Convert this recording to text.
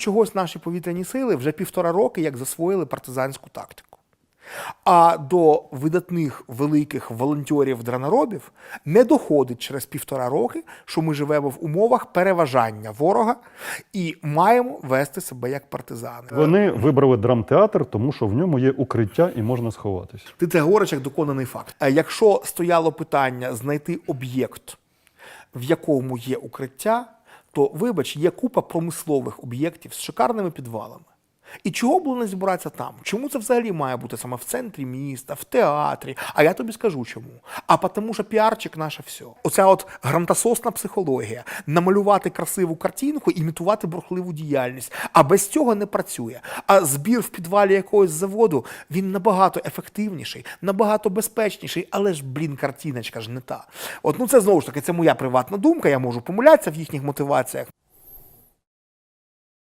чогось наші повітряні сили вже півтора роки як засвоїли партизанську тактику. А до видатних великих волонтерів драноробів не доходить через півтора роки, що ми живемо в умовах переважання ворога і маємо вести себе як партизани. Вони вибрали драмтеатр, тому що в ньому є укриття і можна сховатися. Ти це говориш як доконаний факт. Якщо стояло питання знайти об'єкт, в якому є укриття, то вибач, є купа промислових об'єктів з шикарними підвалами. І чого було не зібратися там? Чому це взагалі має бути саме в центрі міста, в театрі? А я тобі скажу чому. А тому що піарчик наше все. Оця от грантасосна психологія, намалювати красиву картинку, імітувати бурхливу діяльність. А без цього не працює. А збір в підвалі якогось заводу він набагато ефективніший, набагато безпечніший, але ж, блін, картиночка ж не та. От ну це знову ж таки, це моя приватна думка. Я можу помилятися в їхніх мотиваціях.